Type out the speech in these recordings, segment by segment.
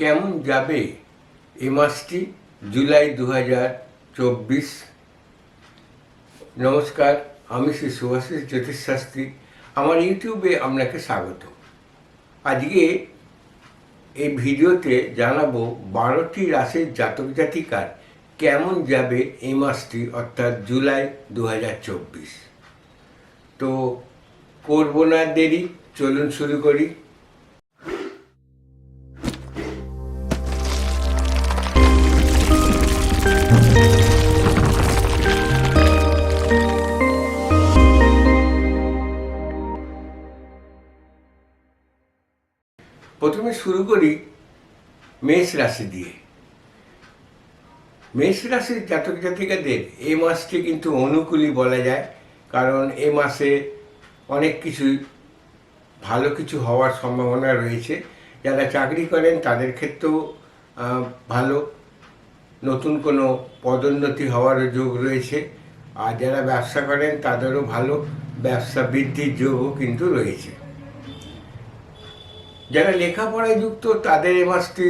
কেমন যাবে এ মাসটি? জুলাই দু চব্বিশ। নমস্কার, আমি শ্রী সুভাষিস জ্যোতিষশাস্ত্রী আমার ইউটিউবে আপনাকে স্বাগত। আজকে এই ভিডিওতে জানাব বারোটি রাশির জাতক জাতিকার কেমন যাবে এই মাসটি, অর্থাৎ জুলাই দু হাজার চব্বিশ। তো করব না দেরি, চলুন শুরু করি। প্রথমে শুরু করি মেষ রাশি দিয়ে। মেষ রাশির জাতক জাতিকাদের এ মাসটি কিন্তু অনুকূলই বলা যায়, কারণ এ মাসে অনেক কিছুই ভালো কিছু হওয়ার সম্ভাবনা রয়েছে। যারা চাকরি করেন তাদের ক্ষেত্রেও ভালো। নতুন কোনো পদোন্নতি হওয়ার যোগ রয়েছে। আর যারা ব্যবসা করেন তাদেরও ভালো। ব্যবসা বৃদ্ধির যোগও কিন্তু রয়েছে। যারা লেখাপড়ায় যুক্ত, তাদের এ মাসটি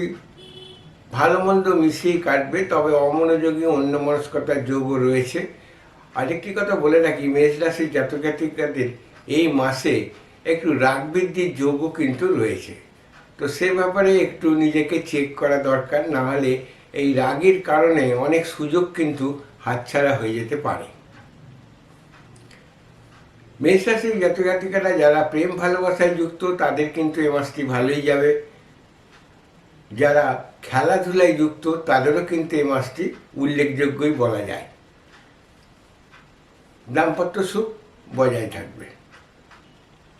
ভালো মন্দ মিশিয়ে কাটবে, তবে অমনোযোগী, অন্যমনস্কতার যোগও রয়েছে। আরেকটি কথা বলে রাখি, মেষ রাশির জাতক জাতিকাদের এই মাসে একটু রাগ বৃদ্ধির যোগও কিন্তু রয়েছে। তো সে ব্যাপারে একটু নিজেকে চেক করা দরকার, না হলে এই রাগের কারণে অনেক সুযোগ কিন্তু হাতছাড়া হয়ে যেতে পারে। মেষ রাশির জাতক জাতিকারা যারা প্রেম ভালোবাসায় যুক্ত, তাদের কিন্তু এ মাসটি ভালোই যাবে। যারা খেলাধুলায় যুক্ত, তাদেরও কিন্তু এ মাসটি উল্লেখযোগ্যই বলা যায়। দাম্পত্য সুখ বজায় থাকবে।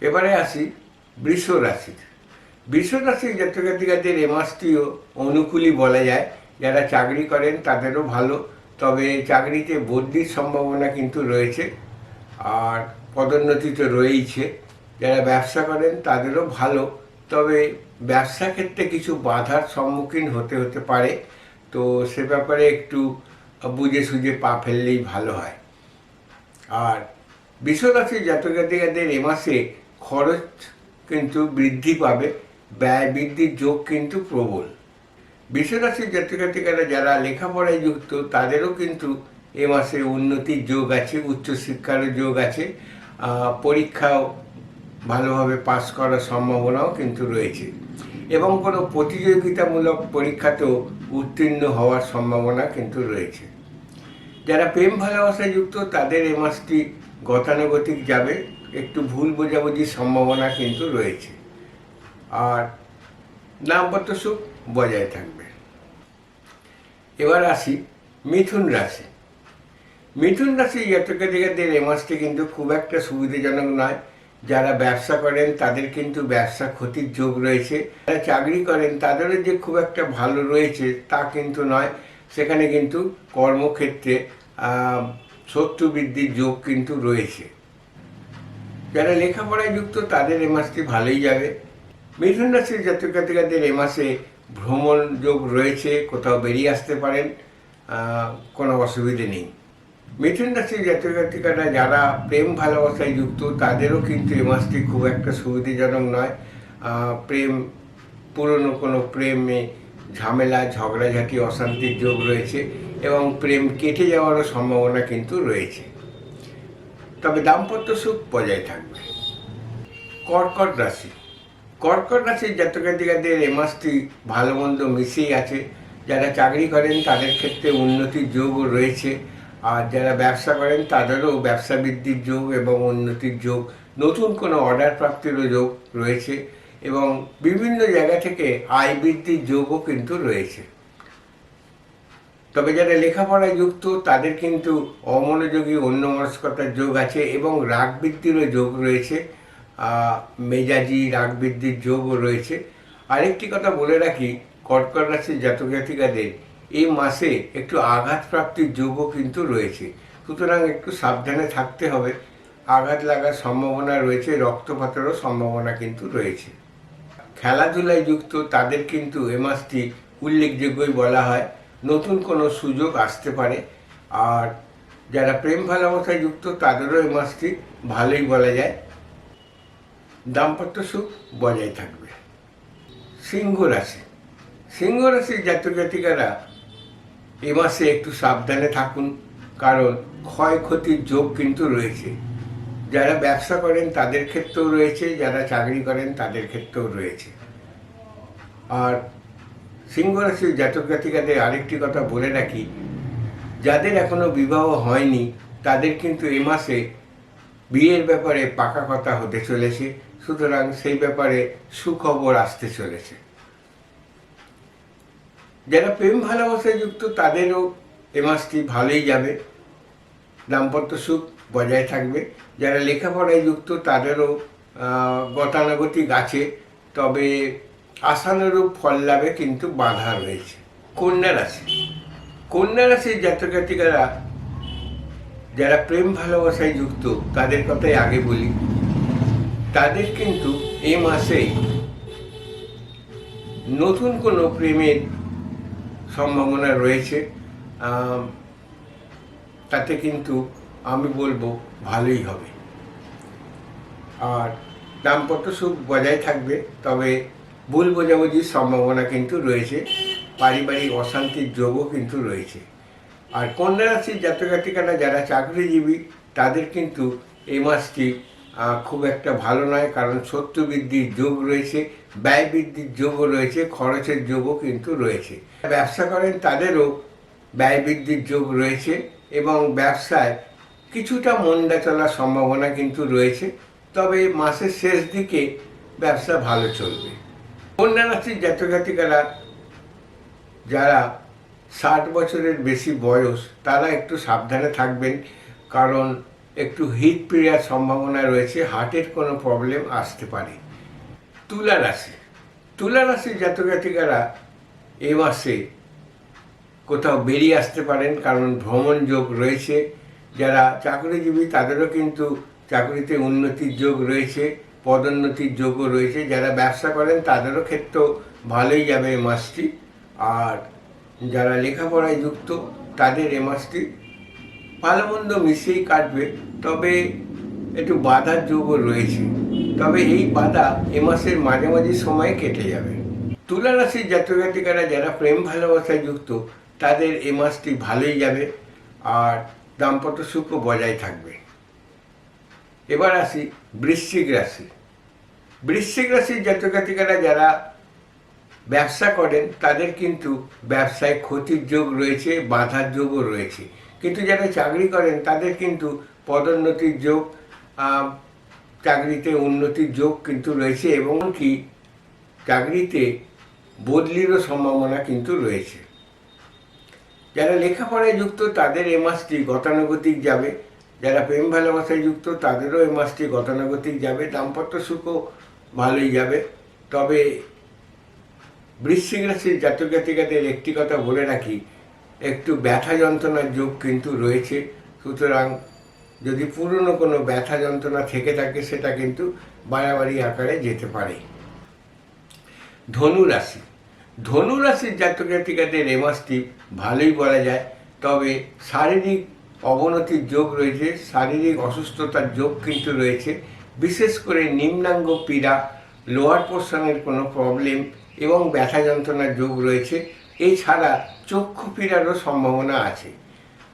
এবারে আসি বৃষ রাশির। বৃষ রাশির জাতক জাতিকাদের এ মাসটিও অনুকূলই বলা যায়। যারা চাকরি করেন, তাদেরও ভালো। তবে চাকরিতে বদলির সম্ভাবনা কিন্তু রয়েছে। আর পদোন্নতি তো রয়েইছে। যারা ব্যবসা করেন, তাদেরও ভালো। তবে ব্যবসা ক্ষেত্রে কিছু বাধার সম্মুখীন হতে হতে পারে। তো সে ব্যাপারে একটু বুঝে সুঝে পা ফেললেই ভালো হয়। আর বিশ্বরাশির জাতক জাতিকাদের এ মাসে খরচ কিন্তু বৃদ্ধি পাবে। ব্যয় বৃদ্ধির যোগ কিন্তু প্রবল। বিশ্বরাশির জাতক জাতিকারা যারা লেখাপড়ায় যুক্ত, তাদেরও কিন্তু এ মাসে উন্নতির যোগ আছে উচ্চশিক্ষারও যোগ আছে। পরীক্ষাও ভালোভাবে পাশ করার সম্ভাবনাও কিন্তু রয়েছে। এবং কোনো প্রতিযোগিতামূলক পরীক্ষাতেও উত্তীর্ণ হওয়ার সম্ভাবনা কিন্তু রয়েছে। যারা প্রেম ভালোবাসায় যুক্ত, তাদের এ মাসটি গতানুগতিক যাবে, একটু ভুল বোঝাবুঝির সম্ভাবনা কিন্তু রয়েছে। আর নামপত্র সুখ বজায় থাকবে। এবার আসি মিথুন রাশি। মিথুন রাশি জাতকাধিকারদের এ মাসটি কিন্তু খুব একটা সুবিধাজনক নয়। যারা ব্যবসা করেন, তাদের কিন্তু ব্যবসা ক্ষতির যোগ রয়েছে। যারা চাকরি করেন, তাদেরও যে খুব একটা ভালো রয়েছে, তা কিন্তু নয়। সেখানে কিন্তু কর্মক্ষেত্রে শত্রু বৃদ্ধির যোগ কিন্তু রয়েছে। যারা লেখাপড়ায় যুক্ত, তাদের এ মাসটি ভালোই যাবে। মিথুন রাশির জাতক জাতিকাদের এ মাসে ভ্রমণ যোগ রয়েছে, কোথাও বেরিয়ে আসতে পারেন কোনো অসুবিধে নেই। মিথুন রাশির জাতক জাতিকারা যারা প্রেম ভালোবাসায় যুক্ত, তাদেরও কিন্তু এ মাসটি খুব একটা সুবিধাজনক নয়। প্রেম, পুরনো কোনো প্রেমে ঝামেলা, ঝগড়াঝাটি, অশান্তির যোগ রয়েছে এবং প্রেম কেটে যাওয়ারও সম্ভাবনা কিন্তু রয়েছে। তবে দাম্পত্য সুখ বজায় থাকবে। কর্কট রাশি। কর্কট রাশির জাতকাধিকাদের এ মাসটি ভালো মন্দ মিশেই আছে। যারা চাকরি করেন, তাদের ক্ষেত্রে উন্নতির যোগও রয়েছে। আর যারা ব্যবসা করেন, তাদেরও ব্যবসা বৃদ্ধির যোগ এবং উন্নতির যোগ, নতুন কোনো অর্ডার প্রাপ্তিরও যোগ রয়েছে এবং বিভিন্ন জায়গা থেকে আয় বৃদ্ধির যোগও কিন্তু রয়েছে। তবে যারা লেখাপড়ায় যুক্ত, তাদের কিন্তু অমনোযোগী, অন্যমনস্কতার যোগ আছে এবং রাগ বৃদ্ধিরও যোগ রয়েছে। মেজাজি রাগ বৃদ্ধির যোগও রয়েছে। আরেকটি কথা বলে রাখি, কর্কট রাশির জাতক জাতিকাদের এই মাসে একটু আঘাত প্রাপ্তির যোগও কিন্তু রয়েছে। সুতরাং একটু সাবধানে থাকতে হবে। আঘাত লাগার সম্ভাবনা রয়েছে, রক্তপাতেরও সম্ভাবনা কিন্তু রয়েছে। খেলাধুলায় যুক্ত তাদের কিন্তু এ মাসটি উল্লেখযোগ্যই বলা হয়। নতুন কোনো সুযোগ আসতে পারে। আর যারা প্রেম ভালোবাসায় যুক্ত, তাদেরও এ মাসটি ভালোই বলা যায়। দাম্পত্য সুখ বজায় থাকবে। সিংহ রাশি। সিংহ রাশির জাতক জাতিকারা এ মাসে একটু সাবধানে থাকুন, কারণ ক্ষয়ক্ষতির যোগ কিন্তু রয়েছে। যারা ব্যবসা করেন তাদের ক্ষেত্রেও রয়েছে, যারা চাকরি করেন তাদের ক্ষেত্রেও রয়েছে। আর সিংহ রাশির জাতক জাতিকাদের আরেকটি কথা বলে রাখি, যাদের এখনও বিবাহ হয়নি, তাদের কিন্তু এ মাসে বিয়ের ব্যাপারে পাকা কথা হতে চলেছে, সুতরাং সেই ব্যাপারে সুখবর আসতে চলেছে। যারা প্রেম ভালোবাসায় যুক্ত, তাদেরও এ মাসটি ভালোই যাবে। দাম্পত্য সুখ বজায় থাকবে। যারা লেখাপড়ায় যুক্ত, তাদেরও গতানুগতিক আছে। তবে আশানুরূপ ফল লাভে কিন্তু বাধা রয়েছে। কন্যা রাশি। কন্যা রাশির জাতক জাতিকারা যারা প্রেম ভালোবাসায় যুক্ত, তাদের কথাই আগে বলি। তাদের কিন্তু এ মাসেই নতুন কোনো প্রেমের সম্ভাবনা রয়েছে। তাতে কিন্তু আমি বলব ভালোই হবে। আর দাম্পত্য সুখ বজায় থাকবে, তবে ভুল বোঝাবুঝির সম্ভাবনা কিন্তু রয়েছে। পারিবারিক অশান্তির যোগও কিন্তু রয়েছে। আর কন্যা রাশির জাতক জাতিকারা যারা চাকরিজীবী, তাদের কিন্তু এই মাসটি খুব একটা ভালো নয়, কারণ শত্রু বৃদ্ধির যোগ রয়েছে। ব্যয় বৃদ্ধির যোগও রয়েছে, খরচের যোগও কিন্তু রয়েছে। ব্যবসা করেন তাদেরও ব্যয় বৃদ্ধির যোগ রয়েছে এবং ব্যবসায় কিছুটা মন্দা চলার সম্ভাবনা কিন্তু রয়েছে। তবে মাসের শেষ দিকে ব্যবসা ভালো চলবে। কন্যা রাশির জাতক জাতিকারা যারা ষাট বছরের বেশি বয়স, তারা একটু সাবধানে থাকবেন কারণ একটু হিট পিরিয়ার সম্ভাবনা রয়েছে, হার্টের কোনো প্রবলেম আসতে পারে। তুলা রাশি। তুলা রাশির জাতক জাতিকারা এ মাসে কোথাও বেরিয়ে আসতে পারেন, কারণ ভ্রমণ যোগ রয়েছে। যারা চাকরিজীবী, তাদেরও কিন্তু চাকরিতে উন্নতির যোগ রয়েছে, পদোন্নতির যোগও রয়েছে। যারা ব্যবসা করেন, তাদেরও ক্ষেত্রেও ভালোই যাবে এই মাসটি। আর যারা লেখাপড়ায় যুক্ত, তাদের এ মাসটি ভালো মন্দ মিশিয়েই কাটবে। তবে একটু বাধার যোগও রয়েছে। তবে এই বাধা এ মাসের মাঝামাঝি সময়ে কেটে যাবে। তুলা রাশির জাতক জাতিকারা যারা প্রেম ভালোবাসায় যুক্ত, তাদের এ মাসটি ভালোই যাবে আর দাম্পত্য সুখও বজায় থাকবে। এবার আসি বৃশ্চিক রাশি। বৃশ্চিক রাশির জাতক জাতিকারা যারা ব্যবসা করেন, তাদের কিন্তু ব্যবসায় ক্ষতির যোগ রয়েছে, বাধার যোগও রয়েছে। কিন্তু যারা চাকরি করেন, তাদের কিন্তু পদোন্নতির যোগ চাকরিতে উন্নতির যোগ কিন্তু রয়েছে এবং কি চাকরিতে বদলিরও সম্ভাবনা কিন্তু রয়েছে। যারা লেখাপড়ায় যুক্ত, তাদের এ মাসটি গতানুগতিক যাবে। যারা প্রেম ভালোবাসায় যুক্ত, তাদেরও এ মাসটি গতানুগতিক যাবে। দাম্পত্য সুখও ভালোই যাবে। তবে বৃশ্চিক রাশির জাতক জাতিকাদের একটি কথা বলে রাখি, একটু ব্যথা যন্ত্রণার যোগ কিন্তু রয়েছে। সুতরাং যদি পুরনো কোনো ব্যথা যন্ত্রণা থেকে থাকে, সেটা কিন্তু বাড়াবাড়ি আকারে যেতে পারে। ধনু রাশি ধনু রাশির জাতক জাতিকাদের এ মাসটি ভালোই বলা যায়, তবে শারীরিক অবনতির যোগ রয়েছে, শারীরিক অসুস্থতার যোগ কিন্তু রয়েছে, বিশেষ করে নিম্নাঙ্গ পীড়া লোয়ার পোর্শনের কোনো প্রবলেম এবং ব্যথা যন্ত্রণার যোগ রয়েছে। এছাড়া চক্ষু পীড়ারও সম্ভাবনা আছে।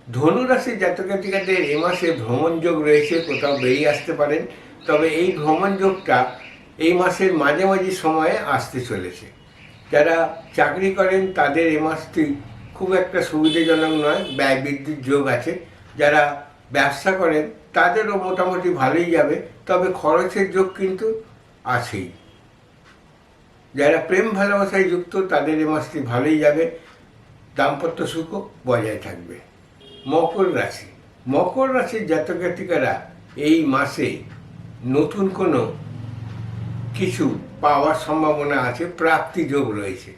ধনু রাশির জাতক জাতিকাদের এ মাসে ভ্রমণ যোগ রয়েছে, কোথাও বেরিয়ে আসতে পারেন। তবে এই ভ্রমণ যোগটা এই মাসের মাঝামাঝি সময়ে আসতে চলেছে। যারা চাকরি করেন, তাদের এ মাসটি খুব একটা সুবিধাজনক নয়, ব্যয় বৃদ্ধির যোগ আছে। যারা ব্যবসা করেন, তাদেরও মোটামুটি ভালোই যাবে, তবে খরচের যোগ কিন্তু আছেই। যারা প্রেম ভালোবাসায় যুক্ত, তাদের এ মাসটি ভালোই যাবে। দাম্পত্য সুখও বজায় থাকবে। মকর রাশি। মকর রাশির জাতক জাতিকারা এই মাসে নতুন কোনো কিছু পাওয়ার সম্ভাবনা আছে, প্রাপ্তি যোগ রয়েছে।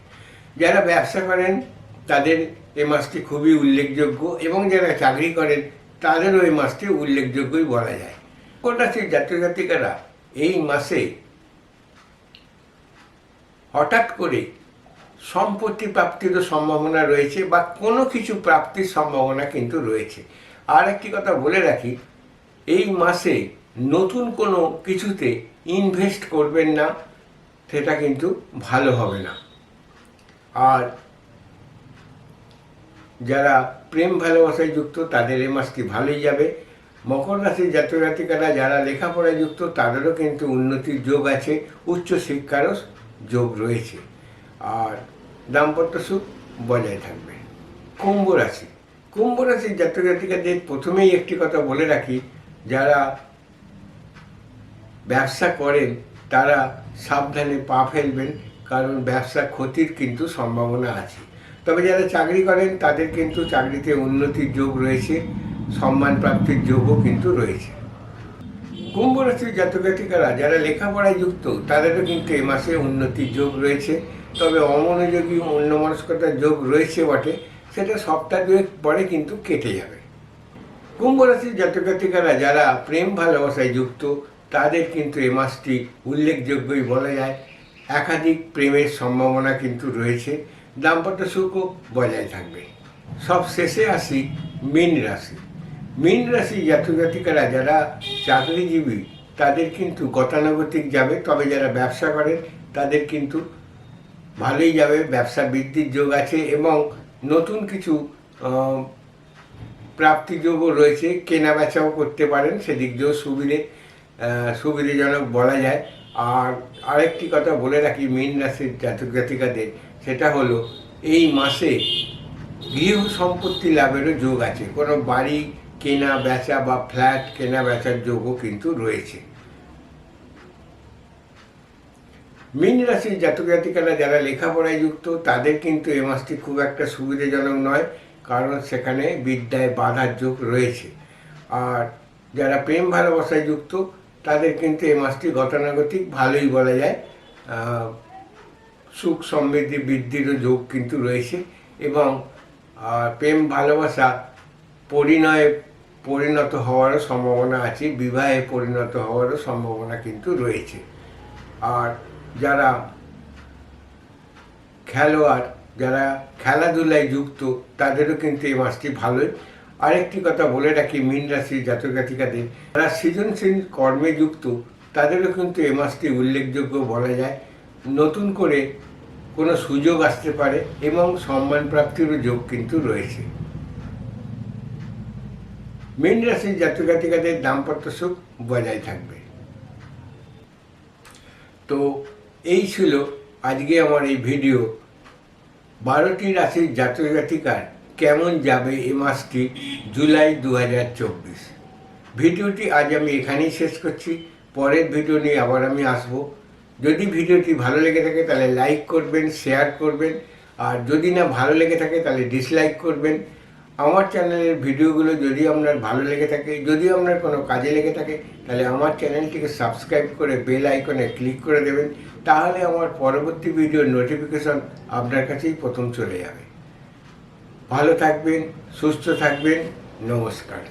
যারা ব্যবসা করেন, তাদের এই মাসটি খুবই উল্লেখযোগ্য এবং যারা চাকরি করেন, তাদেরও এই মাসটি উল্লেখযোগ্যই বলা যায়। মকর রাশির জাতক জাতিকারা এই মাসে হঠাৎ করে সম্পত্তি প্রাপ্তিরও সম্ভাবনা রয়েছে বা কোনো কিছু প্রাপ্তির সম্ভাবনা কিন্তু রয়েছে। আর একটি কথা বলে রাখি, এই মাসে নতুন কোনো কিছুতে ইনভেস্ট করবেন না, সেটা কিন্তু ভালো হবে না। আর যারা প্রেম ভালোবাসায় যুক্ত, তাদের এই মাসটি ভালোই যাবে। মকর রাশির জাতক জাতিকারা যারা লেখাপড়ায় যুক্ত, তাদেরও কিন্তু উন্নতির যোগ আছে উচ্চ শিক্ষারও যোগ রয়েছে। আর দাম্পত্য সুখ বজায় থাকবে। কুম্ভ রাশি। কুম্ভ রাশির জাতক জাতিকাদের প্রথমেই একটি কথা বলে রাখি, যারা ব্যবসা করেন, তারা সাবধানে পা ফেলবেন, কারণ ব্যবসা ক্ষতির কিন্তু সম্ভাবনা আছে। তবে যারা চাকরি করেন, তাদের কিন্তু চাকরিতে উন্নতির যোগ রয়েছে সম্মান প্রাপ্তির যোগও কিন্তু রয়েছে। কুম্ভ রাশির জাতক জাতিকারা যারা লেখাপড়ায় যুক্ত, তাদেরও কিন্তু এ মাসে উন্নতির যোগ রয়েছে। তবে অমনোযোগী অন্যমনস্কতার যোগ রয়েছে বটে, সেটা সপ্তাহ দুয়েক পরে কিন্তু কেটে যাবে। কুম্ভ রাশির জাতক জাতিকারা যারা প্রেম ভালোবাসায় যুক্ত, তাদের কিন্তু এ মাসটি উল্লেখযোগ্যই বলা যায়। একাধিক প্রেমের সম্ভাবনা কিন্তু রয়েছে। দাম্পত্য সুখও বজায় থাকবে। সব শেষে আসি মীন রাশি। মীন রাশি জাতক জাতিকারা যারা চাকরিজীবী, তাদের কিন্তু গতানুগতিক যাবে। তবে যারা ব্যবসা করেন, তাদের কিন্তু ভালোই যাবে, ব্যবসা বৃদ্ধির যোগ আছে এবং নতুন কিছু প্রাপ্তিযোগও রয়েছে, কেনা বেচাও করতে পারেন, সেদিক দিয়েও সুবিধে সুবিধাজনক বলা যায়। আর আরেকটি কথা বলে রাখি মীন রাশির জাতক জাতিকাদের, সেটা হলো এই মাসে গৃহ সম্পত্তি লাভেরও যোগ আছে, কোনো বাড়ি কেনা বেচা বা ফ্ল্যাট কেনা বেচার যোগও কিন্তু রয়েছে। মীন রাশির জাতক জাতিকারা যারা লেখাপড়ায় যুক্ত, তাদের কিন্তু এ মাসটি খুব একটা সুবিধাজনক নয়, কারণ সেখানে বিদ্যায় বাধার যোগ রয়েছে। আর যারা প্রেম ভালোবাসায় যুক্ত, তাদের কিন্তু এ মাসটি গতানুগতিক, ভালোই বলা যায়। সুখ সমৃদ্ধি বৃদ্ধিরও যোগ কিন্তু রয়েছে এবং প্রেম ভালোবাসা পরিণয়ে পরিণত হওয়ারও সম্ভাবনা আছে, বিবাহে পরিণত হওয়ারও সম্ভাবনা কিন্তু রয়েছে। আর যারা খেলোয়াড়, যারা খেলাধুলায় যুক্ত, তাদেরও কিন্তু এই মাসটি ভালোই। আরেকটি কথা বলে রাখি, মীন রাশির জাতক জাতিকাদের। যারা সৃজনশীল কর্মে যুক্ত, তাদেরও কিন্তু এই মাসটি উল্লেখযোগ্য বলা যায়। নতুন করে কোনো সুযোগ আসতে পারে এবং সম্মান প্রাপ্তিরও যোগ কিন্তু রয়েছে। মীন রাশির জাতক জাতিকাদের দাম্পত্য সুখ বজায় থাকবে। তো এই ছিল আজকে আমার এই ভিডিও। বারোটি রাশির জাতক জাতিকার কেমন যাবে এ মাসটি জুলাই দু হাজার চব্বিশ। ভিডিওটি আজ আমি এখানেই শেষ করছি। পরের ভিডিও নিয়ে আবার আমি আসব। যদি ভিডিওটি ভালো লেগে থাকে তাহলে লাইক করবেন, শেয়ার করবেন। আর যদি না ভালো লেগে থাকে তাহলে ডিসলাইক করবেন। আমার চ্যানেলের ভিডিওগুলো যদি আপনার ভালো লেগে থাকে, যদি আপনার কোনো কাজে লেগে থাকে, তাহলে আমার চ্যানেলটিকে সাবস্ক্রাইব করে বেল আইকনে ক্লিক করে দেবেন, তাহলে আমার পরবর্তী ভিডিওর নোটিফিকেশন আপনার কাছেই প্রথম চলে যাবে। ভালো থাকবেন, সুস্থ থাকবেন, নমস্কার।